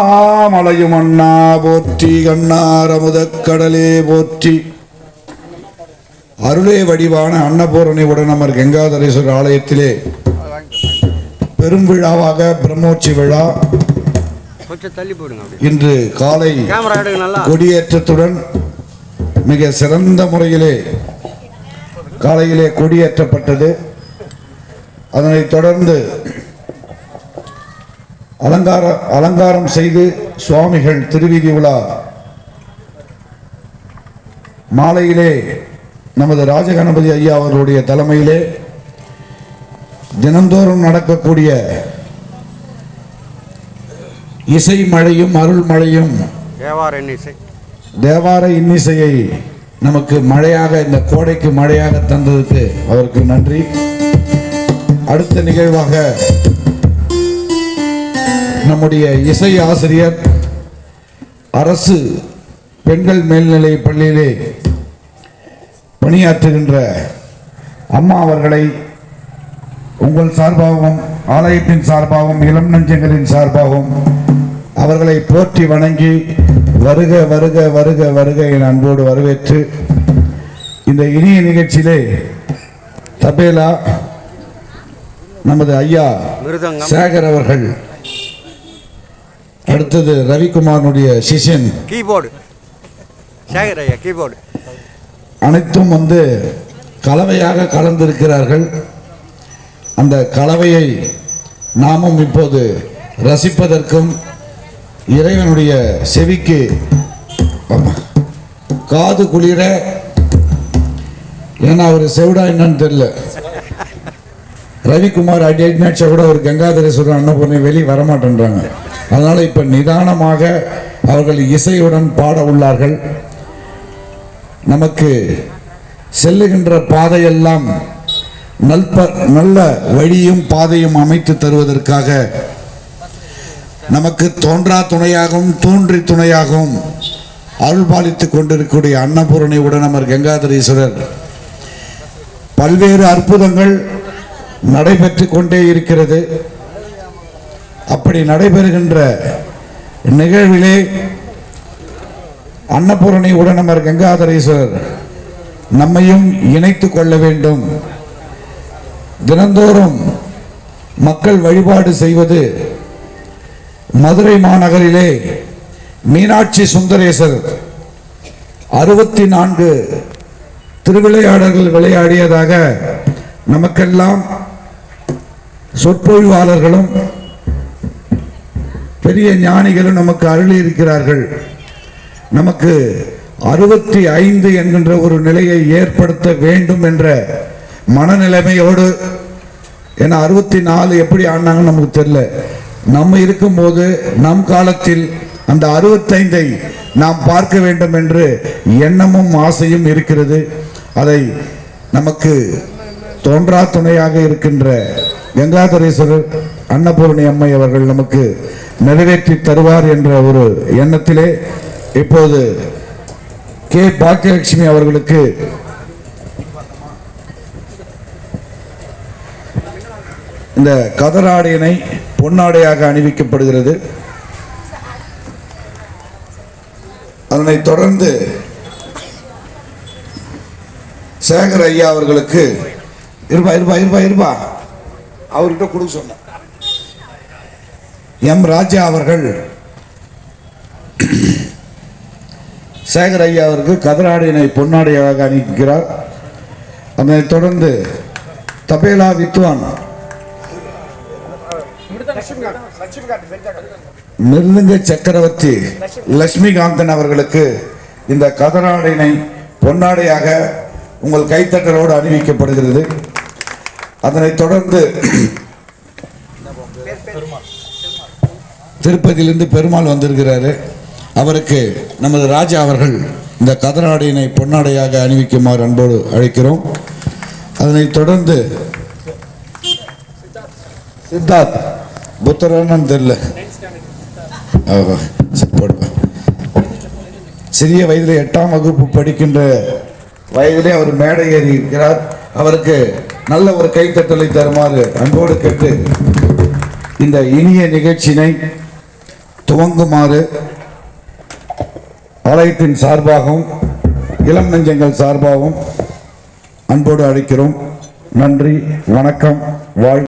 அண்ணாமலையும் அண்ணா போற்றி கண்ணார் அமுதக் கடலே போற்றி. அருளே வடிவான அன்னபூரணி உடனமர் கங்காதரேஸ்வரர் ஆலயத்திலே. பெரும் விழாவாக பிரம்மோற்சி விழா இன்று காலை கொடியேற்றத்துடன் மிக சிறந்த முறையிலே காலையிலே கொடியேற்றப்பட்டது. அதனைத் தொடர்ந்து அலங்கார அலங்காரம் செய்து சுவாமிகள் திருவீதி உலா மாலையிலே நமது ராஜகணபதி ஐயா அவர்களுடைய தலைமையிலே தினந்தோறும் நடக்கக்கூடிய இசை மழையும் அருள் மழையும் தேவார எண்ணிசை தேவார இன்னிசையை நமக்கு மழையாக இந்த கோடைக்கு மழையாக தந்ததுக்கு அவருக்கு நன்றி. அடுத்த நிகழ்வாக நம்முடைய இசை ஆசிரியர் அரசு பெண்கள் மேல்நிலை பள்ளியிலே பணியாற்றுகின்ற அம்மா அவர்களை உங்கள் சார்பாகவும் ஆலயத்தின் சார்பாகவும் இளம் நஞ்சங்களின் சார்பாகவும் அவர்களை போற்றி வணங்கி வருக வருக வருக வருக என அன்போடு வரவேற்று இந்த இனிய நிகழ்ச்சியிலே தபேலா நமது ஐயா சேகர் அவர்கள் அடுத்தது ரவிக்குமாரனுடைய சிஷ்யன். கீபோர்டு. சேகர் ஐயா கீபோர்டு. அனைத்தும் வந்து கலவையாக கலந்திருக்கிறார்கள். அந்த கலவையை நாமும் இப்போது ரசிப்பதற்கும் இறைவனுடைய செவிக்கு காது குளிர. ஏன்னா அவர் செவிடா என்னன்னு தெரியல. ரவிக்குமார் அடி மேட்சை கூட ஒரு கங்காதரேஸ்வரர் அன்னபூர்ணி வெளியே வரமாட்டேன்றாங்க. அதனால் இப்போ நிதானமாக அவர்கள் இசையுடன் பாட உள்ளார்கள். நமக்கு செல்லுகின்ற பாதையெல்லாம் நல்ப நல்ல வழியும் பாதையும் அமைத்து தருவதற்காக நமக்கு தோன்றா துணையாகவும் தோன்றி துணையாகவும் அருள்பாலித்துக் கொண்டிருக்கக்கூடிய அன்னபூரணி உடனமர் கங்காதரீஸ்வரர். பல்வேறு அற்புதங்கள் நடைபெற்று கொண்டே இருக்கிறது. அப்படி நடைபெறுகின்ற நிகழ்விலே அன்னபூரணி உடனமர் கங்காதரேஸ்வரர் நம்மையும் இணைத்து கொள்ள வேண்டும். தினந்தோறும் மக்கள் வழிபாடு செய்வது மதுரை மாநகரிலே மீனாட்சி சுந்தரேசர் அறுபத்தி நான்கு திருவிளையாடல்கள் விளையாடியதாக நமக்கெல்லாம் சொற்பொழிவாளர்களும் பெரிய ஞானிகளும் நமக்கு அருளி இருக்கிறார்கள் நமக்கு அறுபத்தி ஐந்து என்கின்ற ஒரு நிலையை ஏற்படுத்த வேண்டும் என்ற மனநிலைமையோடு ஏன்னா அறுபத்தி நாலு எப்படி ஆனாங்கன்னு நமக்கு தெரியல. நம்ம இருக்கும்போது நம் காலத்தில் அந்த அறுபத்தைந்தை நாம் பார்க்க வேண்டும் என்று எண்ணமும் ஆசையும் இருக்கிறது. அதை நமக்கு தோன்றா துணையாக இருக்கின்ற கங்காதரேஸ்வரர் அன்னபூர்ணி அம்மை அவர்கள் நமக்கு நிறைவேற்றி தருவார் என்ற ஒரு எண்ணத்திலே இப்போது கே. பாக்கியலட்சுமி அவர்களுக்கு இந்த கதராடையினை பொன்னாடையாக அணிவிக்கப்படுகிறது. அதனை தொடர்ந்து சேகர் ஐயா அவர்களுக்கு இருபா இருபா இருபா இருபா அவர்கிட்ட கொடுக்க சொன்னேன். எம் ராஜா அவர்கள் சேகர் ஐயா அவருக்கு கதராடினை பொன்னாடையாக அணிவிக்கிறார். அதனைத் தொடர்ந்து தபேலா வித்வான் மிருதங்க சக்கரவர்த்தி லட்சுமிகாந்தன் அவர்களுக்கு இந்த கதராடினை பொன்னாடையாக உங்கள் கைத்தட்டலோடு அணிவிக்கப்படுகிறது. அதனைத் தொடர்ந்து திருப்பதியிலிருந்து பெருமாள் வந்திருக்கிறாரு. அவருக்கு நமது ராஜா அவர்கள் இந்த கதராடையினை பொன்னாடையாக அணிவிக்குமாறு அன்போடு அழைக்கிறோம். அதனைத் தொடர்ந்து சித்தார்த் புத்தரன்னு தெரியல. சிறிய வயதில் எட்டாம் வகுப்பு படிக்கின்ற வயதிலே அவர் மேடை ஏறி இருக்கிறார். அவருக்கு நல்ல ஒரு கைத்தட்டலை தருமாறு அன்போடு கேட்டு இந்த இனிய நிகழ்ச்சியினை துவங்குமாறு ஆலயத்தின் சார்பாகவும் இளம் நெஞ்சங்கள் சார்பாகவும் அன்போடு அழைக்கிறோம். நன்றி வணக்கம் வாழ்